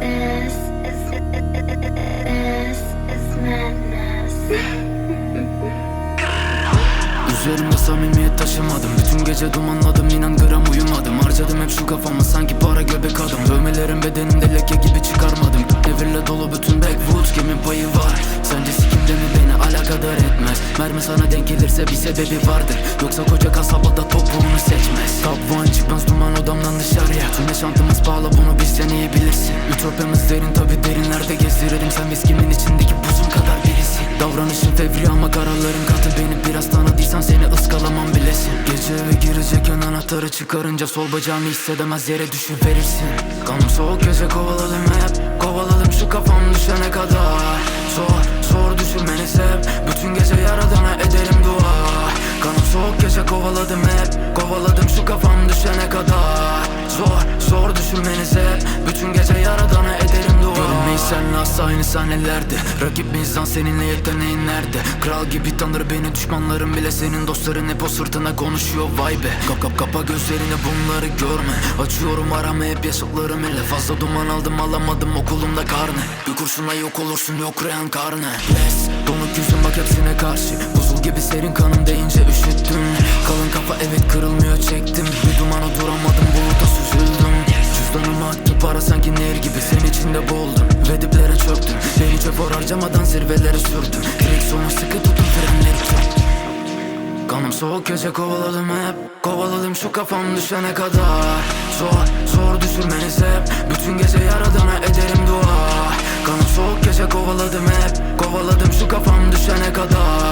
This is this is madness. Üzerimde samimiyet taşımadım. Bütün gece dumanladım inan gram uyumadım. Harcadım hep şu kafamı sanki para göbek adım Dövmelerim bedenimde leke gibi çıkarmadım. Devirle dolu bütün backwoods kimin payı var. Sence alakadar etmez. Mermi sana denk gelirse bir sebebi vardır. Yoksa koca kasabada topuğunu seçmez. One çıkmaz duman odamdan dışarıya. Tüm yaşantımız pahalı bunu bizden iyi bilirsin Ütopyamız derin tabi derinlerde gezdiririm. Sen viskimin içindeki buzum kadar birisin. Davranışın fevri ama kararların katı. Beni biraz tanıdıysan seni ıskalamam bilesin. Gece eve girecekken anahtarı çıkarınca Sol bacağını hissedemez yere düşüverirsin Kanım soğuk gece kovaladım hep. Kovaladım şu kafam düşene kadar. Zor Soğuk gece kovaladım hep. Kovaladım şu kafam düşene kadar. Zor zor düşürmeni sev Bütün gece yaradana ederim dua. Görünmeyiz senle asla aynı sahnelerde? Rakip miyiz lan seninle yeteneğin nerede? Kral gibi tanır beni düşmanlarım bile Senin dostların. Hep o sırtına konuşuyor vay be. Kap kap kapa gözlerini bunları görme. Açıyorum aramı hep yaşıtlarım ile Fazla duman aldım alamadım okulumda karne. Bir kurşunla yok olursun yok reenkarne. Yes donuk yüzüm bak hepsine karşı. Buzul gibi serin kanım deyince üşüttüm para sanki nehir gibi Senin içinde boğuldum. Ve diplere çöktüm. Beni çöp harcamadan zirvelere sürdüm. Direksiyonu sıkı tutun frenleri. Çöktüm Kanım soğuk gece kovaladım hep. Kovaladım şu kafam düşene kadar. Zor zor düşürmeni sev Bütün gece yaradana ederim dua. Kanım soğuk gece kovaladım hep. Kovaladım şu kafam düşene kadar